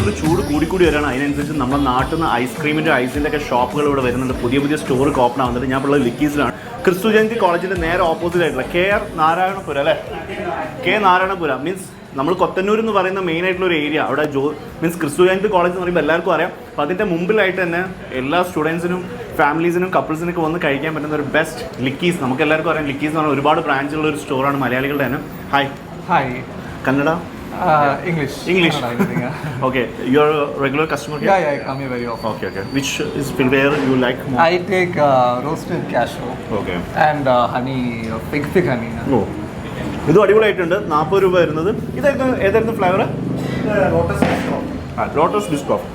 ബാംഗ്ലൂരിൽ ചൂട് കൂടിക്കൂടി വരികയാണ് അതിനനുസരിച്ച് നമ്മുടെ നാട്ടിൽ നിന്ന് ഐസ്ക്രീമിന്റെ ഐസിന്റെ ഒക്കെ ഷോപ്പുകൾ ഇവിടെ വരുന്നുണ്ട്. പുതിയ പുതിയ സ്റ്റോറുകൾ ഓപ്പൺ ആവുന്നുണ്ട്. ഞാൻ ഉള്ളത് ലിക്കീസിലാണ്. ക്രിസ്തു ജയന്തി കോളേജിന്റെ നേരെ ഓപ്പോസിറ്റ് ആയിട്ടുള്ള കെ ആർ നാരായണപുര അല്ലേ? കെ നാരായണപുര മീൻസ് നമ്മൾ കൊത്തന്നൂർ എന്ന് പറയുന്ന മെയിൻ ആയിട്ടുള്ള ഒരു ഏരിയ അവിടെ ജോ മീൻസ് ക്രിസ്തു ജയന്തി കോളേജ് എന്ന് പറയുമ്പോൾ എല്ലാവർക്കും അറിയാം. അപ്പോൾ അതിന്റെ മുമ്പിലായിട്ട് തന്നെ എല്ലാ സ്റ്റുഡൻസിനും ഫാമിലീസിനും കപ്പിൾസിനൊക്കെ വന്ന് കഴിക്കാൻ പറ്റുന്ന ഒരു ബെസ്റ്റ് ലിക്കീസ്. നമുക്ക് എല്ലാവർക്കും അറിയാം. ലിക്കീസ് എന്ന് പറഞ്ഞാൽ ഒരുപാട് ബ്രാഞ്ചുള്ള ഒരു സ്റ്റോറാണ് മലയാളികളുടെ തന്നെ. Hi hi Kannada? Uh, English. English. Okay, you're a regular customer here? yeah, yeah, I come here very often. Okay, okay. Which is where you like more? I take uh, roasted cashew Okay. and uh, honey, uh, fig, fig honey. Oh. ഇത് അടിപൊളിയായിട്ടുണ്ട് നാൽപ്പത് രൂപ വരുന്നത് ഇതായിരുന്നു ഏതായിരുന്നു flavour lotus ബിസ്കോ ആ Lotus Biscoff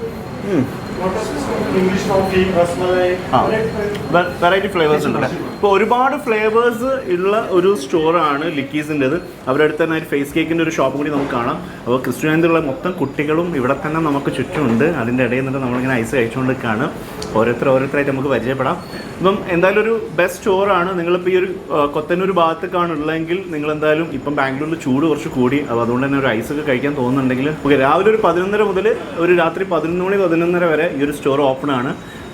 variety flavours ഉണ്ടല്ലേ? ഇപ്പോൾ ഒരുപാട് ഫ്ലേവേഴ്സ് ഉള്ള ഒരു സ്റ്റോറാണ് ലിക്കീസിന്റെത് അവരുടെ അടുത്ത് തന്നെ ഒരു ഫേസ് കേക്കിന്റെ ഒരു ഷോപ്പ് കൂടി നമുക്ക് കാണാം. അപ്പോൾ ക്രിസ്ത്യാനിലുള്ള മൊത്തം കുട്ടികളും ഇവിടെ തന്നെ നമുക്ക് ചുറ്റുമുണ്ട്. അതിന്റെ ഇടയിൽ നിന്നിട്ട് നമ്മളിങ്ങനെ ഐസ് കഴിച്ചുകൊണ്ട് നിൽക്കുകയാണ് ഓരോരുത്തർ ഓരോരുത്തരായിട്ട് നമുക്ക് പരിചയപ്പെടാം. ഇപ്പം എന്തായാലും ഒരു ബെസ്റ്റ് സ്റ്റോറാണ് നിങ്ങളിപ്പോൾ ഈ ഒരു കൊത്തനൂർ ഭാഗത്തേക്കാണ് ഉള്ളതെങ്കിൽ നിങ്ങൾ എന്തായാലും ഇപ്പം ബാംഗ്ലൂരിൽ ചൂട് കുറച്ച് കൂടി. അപ്പോൾ അതുകൊണ്ട് തന്നെ ഒരു ഒക്കെ കഴിക്കാൻ തോന്നുന്നുണ്ടെങ്കിൽ ഓക്കെ രാവിലെ ഒരു പതിനൊന്നര മുതൽ ഒരു രാത്രി പതിനൊന്ന് മണി പതിനൊന്നര വരെ ഈ ഒരു സ്റ്റോർ ഓപ്പൺ ആണ്.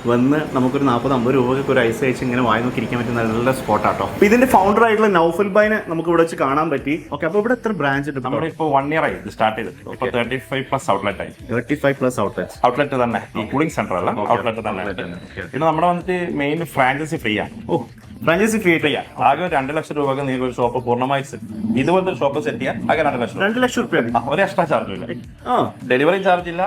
വന്ന് നമുക്കൊരു നാൽപ്പത് അമ്പത് രൂപയ്ക്ക് ഒരു ഐസ് അയച്ച് ഇങ്ങനെ വായി നോക്കി ഇരിക്കാൻ പറ്റുന്ന നല്ല സ്പോട്ടാട്ടോ. അപ്പോൾ ഇതിന്റെ ഫൗണ്ടർ ആയിട്ടുള്ള നൗഫൽ ബൈനെ നമുക്ക് ഇവിടെ വെച്ച് കാണാൻ പറ്റി. ഓക്കെ അപ്പൊ ഇവിടെ എത്ര ബ്രാഞ്ച് ഉണ്ട്? നമ്മുടെ ഇപ്പൊ വൺ ഇയർ ആയി സ്റ്റാർട്ട് ചെയ്ത്. ഇപ്പൊ തേർട്ടി ഫൈവ് പ്ലസ് ഔട്ട്ലെറ്റ് ആയി. Thirty five plus outlet outlet തന്നെ. ഈ കൂളിംഗ് സെന്റർ അല്ല. ഔട്ട്ലെറ്റ് തന്നെ. പിന്നെ നമ്മുടെ വന്നിട്ട് മെയിൻ ഫ്രാഞ്ചൈസി ഫ്രീ ആണ്. ഓ. ഫ്രാഞ്ചൈസി ക്രിയേറ്റ് ചെയ്യാം. ആകെ രണ്ട് ലക്ഷം രൂപക്ക് നിങ്ങൾക്ക് ഒരു ഷോപ്പ് പൂർണമായി ഇതുപോലത്തെ ഷോപ്പ് സെറ്റ് ചെയ്യാൻ ആകെ രണ്ട് ലക്ഷം രൂപ. രണ്ട് ലക്ഷം രൂപ ഒരു എക്സ്ട്രാ ചാർജ് ഇല്ല. ഡെലിവറി ചാർജ് ഇല്ല.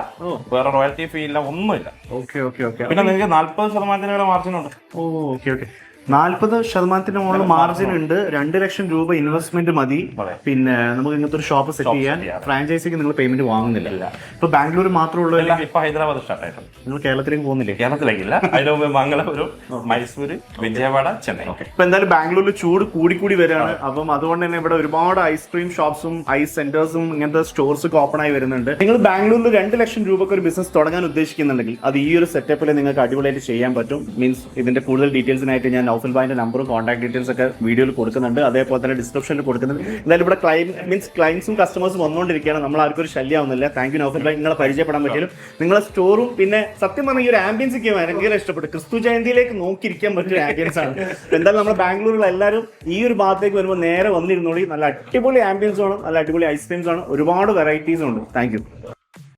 വേറെ റോയൽറ്റി ഫീ ഇല്ല. ഒന്നുമില്ല. ഓക്കെ ഓക്കെ ഓക്കെ പിന്നെ നിങ്ങൾക്ക് നാല്പത് ശതമാനത്തിന് വരെ മാർജിൻ ഉണ്ട്. ഓ ഓക്കെ ഓക്കെ നാൽപ്പത് ശതമാനത്തിന് മുകളിൽ മാർജിൻ ഉണ്ട്. രണ്ട് ലക്ഷം രൂപ ഇൻവെസ്റ്റ്മെന്റ് മതി. പിന്നെ നമുക്ക് ഇങ്ങനത്തെ ഒരു ഷോപ്പ് സെറ്റ് ചെയ്യാൻ ചെയ്യാം. ഫ്രാഞ്ചൈസിക്ക് നിങ്ങൾ പേയ്മെന്റ് വാങ്ങുന്നില്ല. ഇപ്പൊ ബാംഗ്ലൂർ മാത്രമുള്ള ഇപ്പൊ ഹൈദരാബാദ് സ്റ്റാർട്ട് ആയിട്ടുണ്ട് നിങ്ങൾ കേരളത്തിലേക്ക് പോകുന്നില്ലേ? കേരളത്തിലേക്കില്ല. അതിന് മുമ്പ് മംഗളൂരു മൈസൂര് വിജയവാഡ ചെന്നൈ. ഇപ്പൊ എന്തായാലും ബാംഗ്ലൂരിൽ ചൂട് കൂടിക്കൂടി വരികയാണ് അപ്പം അതുകൊണ്ട് തന്നെ ഇവിടെ ഒരുപാട് ഐസ്ക്രീം ഷോപ്സും ഐസ് സെന്റേഴ്സും ഇങ്ങനത്തെ സ്റ്റോർസ് ഒക്കെ ഓപ്പൺ ആയി വരുന്നുണ്ട്. നിങ്ങൾ ബാംഗ്ലൂരിൽ രണ്ട് ലക്ഷം രൂപക്ക് ഒരു ബിസിനസ് തുടങ്ങാൻ ഉദ്ദേശിക്കുന്നുണ്ടെങ്കിൽ അത് ഈ ഒരു സെറ്റപ്പിൽ നിങ്ങൾക്ക് അടിപൊളിയായിട്ട് ചെയ്യാൻ പറ്റും. മീൻസ് ഇതിന്റെ കൂടുതൽ ഡീറ്റെയിൽസിനായിട്ട് ഞാൻ നൗഫൽ ബായിന്റെ നമ്പറും കോൺടാക്ട് ഡീറ്റെയിൽസ് ഒക്കെ വീഡിയോയിൽ കൊടുക്കുന്നുണ്ട്. അതേപോലെ തന്നെ ഡിസ്ക്രിപ്ഷനിൽ കൊടുക്കുന്നുണ്ട്. എന്തായാലും ഇവിടെ ക്ലൈം മീൻസ് ക്ലൈൻസും കസ്റ്റമേഴ്സും വന്നുകൊണ്ടിരിക്കുകയാണ്. നമ്മൾ ആർക്കും ഒരു ശല്യമാവുന്നില്ല താങ്ക് യു നൗഫൽ ബായ് നിങ്ങളെ പരിചയപ്പെടാൻ പറ്റിയാലും നിങ്ങളെ സ്റ്റോറും പിന്നെ സത്യം പറഞ്ഞാൽ ഈ ഒരു ആംബിയൻസ് ഒക്കെ ഭയങ്കര ഇഷ്ടപ്പെട്ടു. ക്രിസ്തു ജയന്തിയിലേക്ക് നോക്കിയിരിക്കാൻ പറ്റിയ ആംബിയൻസ് ആണ്. എന്തായാലും നമ്മുടെ ബാംഗ്ലൂരിലുള്ള എല്ലാവരും ഈ ഒരു ഭാഗത്തേക്ക് വരുമ്പോൾ നേരെ വന്നിരുന്നോളി. നല്ല അടിപൊളി ആംബിയൻസ് ആണ്. നല്ല അടിപൊളി ഐസ്ക്രീംസ് ആണ്. ഒരുപാട് വെറൈറ്റീസ് ഉണ്ട്. താങ്ക്